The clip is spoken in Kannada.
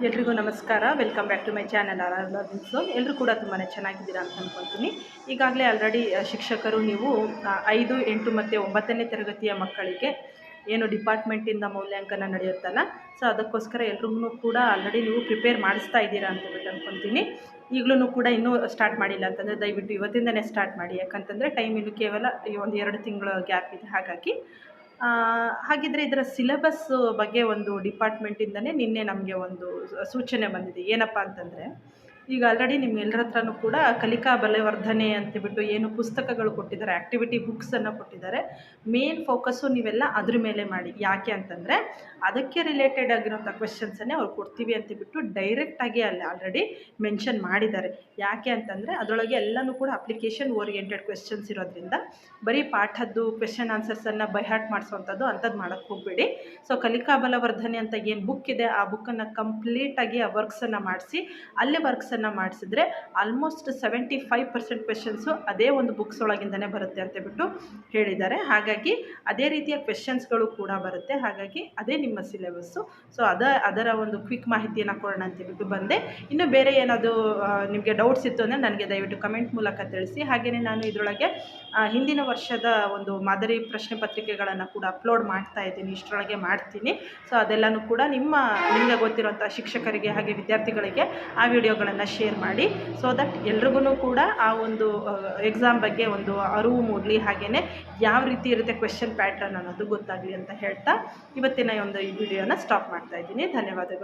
ಎಲ್ರಿಗೂ ನಮಸ್ಕಾರ. Welcome back to my channel R R learnings ಎಲ್ಲರೂ ಕೂಡ ತುಂಬಾ ಚೆನ್ನಾಗಿದ್ದೀರಾ ಅಂತ ಅಂದ್ಕೊಳ್ತೀನಿ ಈಗಾಗಲೇ ಆಲ್ರೆಡಿ ಶಿಕ್ಷಕರು ನೀವು ಐದು, ಎಂಟು ಮತ್ತು ಒಂಬತ್ತನೇ ತರಗತಿಯ ಮಕ್ಕಳಿಗೆ ಏನು ಡಿಪಾರ್ಟ್ಮೆಂಟಿಂದ ಮೌಲ್ಯಾಂಕನ ನಡೆಯುತ್ತಲ್ಲ. ಸೊ ಅದಕ್ಕೋಸ್ಕರ ಎಲ್ರಿಗೂ ಕೂಡ ಆಲ್ರೆಡಿ ನೀವು ಪ್ರಿಪೇರ್ ಮಾಡಿಸ್ತಾ ಇದ್ದೀರಾ ಅಂತ ಬಿಟ್ಟು ಅಂದ್ಕೊತೀನಿ ಈಗಲೂ ಕೂಡ ಇನ್ನೂ ಸ್ಟಾರ್ಟ್ ಮಾಡಿಲ್ಲ ಅಂತಂದರೆ ದಯವಿಟ್ಟು ಇವತ್ತಿಂದನೇ ಸ್ಟಾರ್ಟ್ ಮಾಡಿ. ಯಾಕಂತಂದರೆ ಟೈಮ್ ಇನ್ನು ಕೇವಲ ಈ ಒಂದು ಎರಡು ತಿಂಗಳ ಗ್ಯಾಪ್ ಇದೆ. ಹಾಗಾಗಿ ಹಾಗಿದ್ರೆ ಇದರ ಸಿಲೆಬಸ್ ಬಗ್ಗೆ ಒಂದು ಡಿಪಾರ್ಟ್ಮೆಂಟಿಂದನೇ ನಿನ್ನೆ ನಮಗೆ ಒಂದು ಸೂಚನೆ ಬಂದಿದೆ. ಏನಪ್ಪ ಅಂತಂದರೆ ಈಗ ಆಲ್ರೆಡಿ ನಿಮ್ಗೆಲ್ಲರ ಹತ್ರನೂ ಕೂಡ ಕಲಿಕಾ ಬಲವರ್ಧನೆ ಅಂತೇಳ್ಬಿಟ್ಟು ಏನು ಪುಸ್ತಕಗಳು ಕೊಟ್ಟಿದ್ದಾರೆ ಆ್ಯಕ್ಟಿವಿಟಿ ಬುಕ್ಸನ್ನು ಕೊಟ್ಟಿದ್ದಾರೆ. ಮೇನ್ ಫೋಕಸ್ಸು ನೀವೆಲ್ಲ ಅದ್ರ ಮೇಲೆ ಮಾಡಿ. ಯಾಕೆ ಅಂತಂದರೆ ಅದಕ್ಕೆ ರಿಲೇಟೆಡ್ ಆಗಿರೋಂಥ ಕ್ವೆಶನ್ಸನ್ನೇ ಅವ್ರು ಕೊಡ್ತೀವಿ ಅಂತೇಳ್ಬಿಟ್ಟು ಡೈರೆಕ್ಟಾಗಿ ಅಲ್ಲಿ ಆಲ್ರೆಡಿ ಮೆನ್ಷನ್ ಮಾಡಿದ್ದಾರೆ. ಯಾಕೆ ಅಂತಂದರೆ ಅದರೊಳಗೆ ಎಲ್ಲನೂ ಕೂಡ ಅಪ್ಲಿಕೇಶನ್ ಓರಿಯೆಂಟೆಡ್ ಕ್ವೆಶನ್ಸ್ ಇರೋದ್ರಿಂದ ಬರೀ ಪಾಠದ್ದು ಕ್ವೆಶನ್ ಆನ್ಸರ್ಸನ್ನು ಬೈಹಾಟ್ ಮಾಡಿಸುವಂಥದ್ದು ಅಂಥದ್ದು ಮಾಡೋಕ್ಕೆ ಹೋಗಬೇಡಿ. ಸೊ ಕಲಿಕಾ ಬಲವರ್ಧನೆ ಅಂತ ಏನು ಬುಕ್ ಇದೆ, ಆ ಬುಕ್ಕನ್ನು ಕಂಪ್ಲೀಟಾಗಿ ಆ ವರ್ಕ್ಸನ್ನು ಮಾಡಿಸಿ, ಅಲ್ಲೇ ವರ್ಕ್ಸನ್ನು ಮಾಡಿಸಿದ್ರೆ almost seventy five percent questions ಅದೇ ಒಂದು ಬುಕ್ಸ್ ಒಳಗಿಂದನೇ ಬರುತ್ತೆ ಅಂತೇಳ್ಬಿಟ್ಟು ಹೇಳಿದ್ದಾರೆ. ಹಾಗಾಗಿ ಅದೇ ರೀತಿಯ ಕ್ವೆಶನ್ಸ್ಗಳು ಕೂಡ ಬರುತ್ತೆ. ಹಾಗಾಗಿ ಅದೇ ನಿಮ್ಮ ಸಿಲೆಬಸ್ಸು ಸೊ ಅದ, ಅದರ ಒಂದು ಕ್ವಿಕ್ ಮಾಹಿತಿಯನ್ನು ಕೊಡೋಣ ಅಂತೇಳ್ಬಿಟ್ಟು ಬಂದೆ. ಇನ್ನು ಬೇರೆ ಏನಾದರೂ ನಿಮಗೆ ಡೌಟ್ಸ್ ಇತ್ತು ಅಂದರೆ ನನಗೆ ದಯವಿಟ್ಟು ಕಮೆಂಟ್ ಮೂಲಕ ತಿಳಿಸಿ. ಹಾಗೆಯೇ ನಾನು ಇದರೊಳಗೆ ಹಿಂದಿನ ವರ್ಷದ ಒಂದು ಮಾದರಿ ಪ್ರಶ್ನೆ ಪತ್ರಿಕೆಗಳನ್ನು ಕೂಡ ಅಪ್ಲೋಡ್ ಮಾಡ್ತಾ ಇದ್ದೀನಿ. ಇಷ್ಟರೊಳಗೆ ಮಾಡ್ತೀನಿ. ಸೊ ಅದೆಲ್ಲನೂ ಕೂಡ ನಿಮ್ಮ, ನಿಮಗೆ ಗೊತ್ತಿರುವಂಥ ಶಿಕ್ಷಕರಿಗೆ ಹಾಗೆ ವಿದ್ಯಾರ್ಥಿಗಳಿಗೆ ಆ ವಿಡಿಯೋಗಳನ್ನು ಶೇರ್ ಮಾಡಿ ಸೊ ದಟ್ ಎಲ್ರಿಗೂ ಕೂಡ ಆ ಒಂದು ಎಕ್ಸಾಮ್ ಬಗ್ಗೆ ಒಂದು ಅರಿವು ಮೂಡಲಿ ಹಾಗೆಯೇ ಯಾವ ರೀತಿ ಇರುತ್ತೆ ಕ್ವೆಶನ್ ಪ್ಯಾಟ್ರನ್ ಅನ್ನೋದು ಗೊತ್ತಾಗಲಿ ಅಂತ ಹೇಳ್ತಾ ಇವತ್ತಿನ ಒಂದು ಈ ವಿಡಿಯೋನ ಸ್ಟಾಪ್ ಮಾಡ್ತಾ ಇದ್ದೀನಿ. ಧನ್ಯವಾದಗಳು.